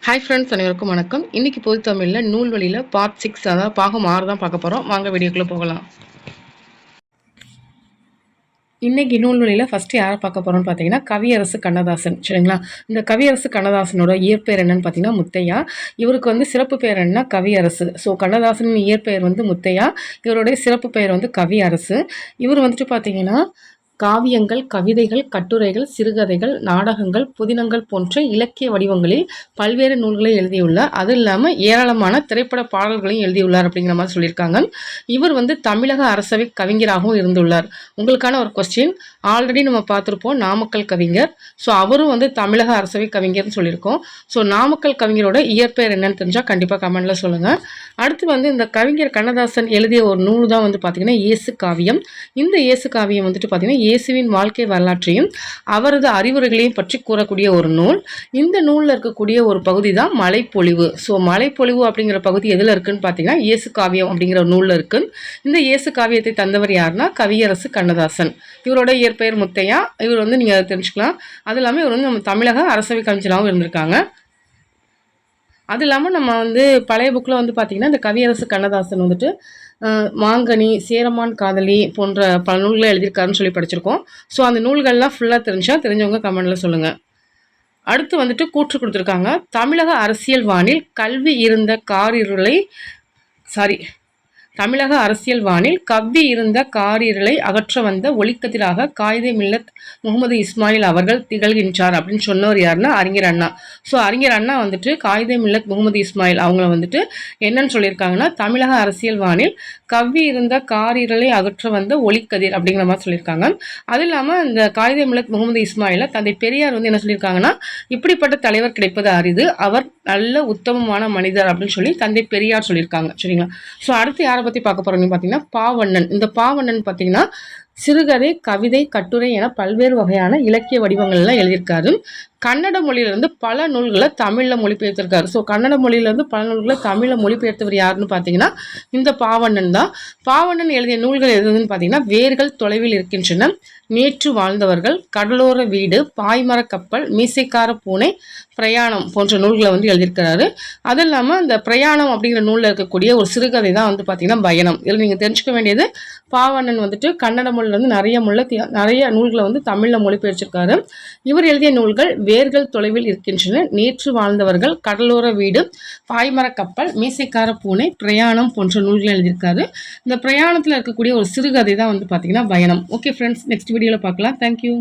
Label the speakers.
Speaker 1: Hi friends அனைவருக்கும் வணக்கம். இன்னைக்கு பொது தமிழில் நூல் வழியில் பார்ட் சிக்ஸ் அதாவது பாகம் ஆறு தான் பார்க்க போகிறோம் வாங்க வீடியோக்குள்ளே போகலாம். இன்னைக்கு நூல்வழியில் ஃபஸ்ட்டு யாரை பார்க்க போகிறோம்னு பார்த்தீங்கன்னா கவியரசு கண்ணதாசன் சரிங்களா? இந்த கவியரசு கண்ணதாசனோட இயற்பெயர் என்னன்னு பார்த்தீங்கன்னா முத்தையா. இவருக்கு வந்து சிறப்பு பெயர் என்னன்னா கவியரசு. ஸோ கண்ணதாசன் இயற்பெயர் வந்து முத்தையா. இவருடைய சிறப்பு பெயர் வந்து கவியரசு. இவர் வந்துட்டு பார்த்தீங்கன்னா காவியங்கள் கவிதைகள் கட்டுரைகள் சிறுகதைகள் நாடகங்கள் புதினங்கள் போன்ற இலக்கிய வடிவங்களில் பல்வேறு நூல்களை எழுதியுள்ளார். அது இல்லாமல் ஏராளமான திரைப்பட பாடல்களையும் எழுதியுள்ளார் அப்படிங்கிற மாதிரி சொல்லியிருக்காங்க. இவர் வந்து தமிழக அரசவை கவிஞராகவும் இருந்துள்ளார். உங்களுக்கான ஒரு கொஸ்டின் ஆல்ரெடி நம்ம பார்த்துருப்போம் நாமக்கல் கவிஞர். ஸோ அவரும் வந்து தமிழக அரசவை கவிஞர்னு சொல்லியிருக்கோம். ஸோ நாமக்கல் கவிஞரோட இயற்பெயர் என்னன்னு தெரிஞ்சால் கண்டிப்பாக கமெண்டில் சொல்லுங்கள் அடுத்து வந்து இந்த கவிஞர் கண்ணதாசன் எழுதிய ஒரு நூல் தான் வந்து பார்த்திங்கன்னா இயேசு காவியம். இந்த இயேசு காவியம் வந்துட்டு பார்த்திங்கன்னா இயேசுவின் வாழ்க்கை வரலாற்றையும் அவரது அறிவுரைகளையும் பற்றி கூறக்கூடிய ஒரு நூல். இந்த நூலில் இருக்கக்கூடிய ஒரு பகுதி தான் மலைப்பொழிவு. ஸோ மலைப்பொழிவு அப்படிங்கிற பகுதி எதில் இருக்குன்னு பார்த்தீங்கன்னா இயேசு காவியம் அப்படிங்கிற ஒரு நூலில் இருக்குது இந்த இயேசு காவியத்தை தந்தவர் யாருன்னா கவியரசு கண்ணதாசன். இவரோட இயற்பெயர் முத்தையா. இவர் வந்து நீங்கள் அதை தெரிஞ்சுக்கலாம். அது இல்லாமல் இவர் வந்து நம்ம தமிழக அரசவை கமிஷனாகவும் இருந்திருக்காங்க. அது இல்லாமல் நம்ம வந்து பழைய புக்கில் வந்து பார்த்திங்கன்னா இந்த கவியரசு கண்ணதாசன் வந்துட்டு மாங்கனி சேரமான் காதலி போன்ற பல நூல்களை எழுதியிருக்காருன்னு சொல்லி படிச்சிருக்கோம். ஸோ அந்த நூல்கள்லாம் ஃபுல்லாக தெரிஞ்சால் தெரிஞ்சவங்க கமெண்டில் சொல்லுங்கள் அடுத்து வந்துட்டு கூற்று கொடுத்துருக்காங்க. தமிழக அரசியல் வானில் கல்வி இருந்த காரிருளை சாரி தமிழக அரசியல் வானில் கவ்வி இருந்த காரிரலை அகற்ற வந்த ஒளிக்கதிராக காயிதே மில்லத் முகமது இஸ்மாயில் அவர்கள் திகழ்கின்றார் அப்படின்னு சொன்னவர் யாருன்னா அறிஞர் அண்ணா. ஸோ அறிஞர் அண்ணா வந்துட்டு காயிதே மில்லத் முகமது இஸ்மாயில் அவங்கள வந்துட்டு என்னன்னு சொல்லியிருக்காங்கன்னா தமிழக அரசியல் வானில் கவ்வி இருந்த காரிரலை அகற்ற வந்த ஒளிக்கதிர் அப்படிங்கிற மாதிரி சொல்லியிருக்காங்க. அது இல்லாமல் இந்த காயிதே மில்லத் முகமது இஸ்மாயில தந்தை பெரியார் வந்து என்ன சொல்லியிருக்காங்கன்னா இப்படிப்பட்ட தலைவர் கிடைப்பது அரிது. அவர் நல்ல உத்தமமான மனிதர் அப்படின்னு சொல்லி தந்தை பெரியார் சொல்லியிருக்காங்க. சரிங்களா? ஸோ அடுத்து யார் பற்றி பார்க்க போகிறோம்னு பார்த்தீங்கன்னா பாவண்ணன். இந்த பாவண்ணன் பார்த்தீங்கன்னா சிறுகதை கவிதை கட்டுரை என பல்வேறு வகையான இலக்கிய வடிவங்கள்லாம் எழுதியிருக்காரு. கன்னட மொழியிலிருந்து பல நூல்களை தமிழில் மொழிபெயர்த்திருக்காரு. ஸோ கன்னட மொழியிலிருந்து பல நூல்களை தமிழில் மொழிபெயர்த்தவர் யாருன்னு பார்த்தீங்கன்னா இந்த பாவண்ணன் தான். பாவண்ணன் எழுதிய நூல்கள் எதுன்னு பார்த்தீங்கன்னா வேர்கள் தொலைவில் இருக்கின்றன நேற்று வாழ்ந்தவர்கள் கடலோர வீடு பாய்மர கப்பல் மீசைக்கார பூனை பிரயாணம் போன்ற நூல்களை வந்து எழுதியிருக்கிறாரு. அது இல்லாமல் இந்த பிரயாணம் அப்படிங்கிற நூலில் இருக்கக்கூடிய ஒரு சிறுகதை தான் வந்து பார்த்தீங்கன்னா பயணம். இதில் நீங்கள் தெரிஞ்சுக்க வேண்டியது பாவண்ணன் வந்துட்டு கன்னட மொழி வந்து நிறைய முள்ள நிறைய நூல்களை வந்து தமிழில் மொழிபெயர்ச்சிருக்காரு. இவர் எழுதிய நூல்கள் வேர்கள் தொலைவில் இருக்கின்றன. நேற்று வாழ்ந்தவர்கள் கடலோர வீடு பாய்மர கப்பல் மீசைக்கார பூனை பிரயாணம் போன்ற நூல்கள் எழுதியிருக்காரு. இந்த பிரயாணத்தில் இருக்கக்கூடிய ஒரு சிறுகதை தான் வந்து பார்த்தீங்கன்னா பயணம். ஓகே ஃப்ரெண்ட்ஸ் நெக்ஸ்ட் வீடியோவில் பார்க்கலாம் தேங்க்யூ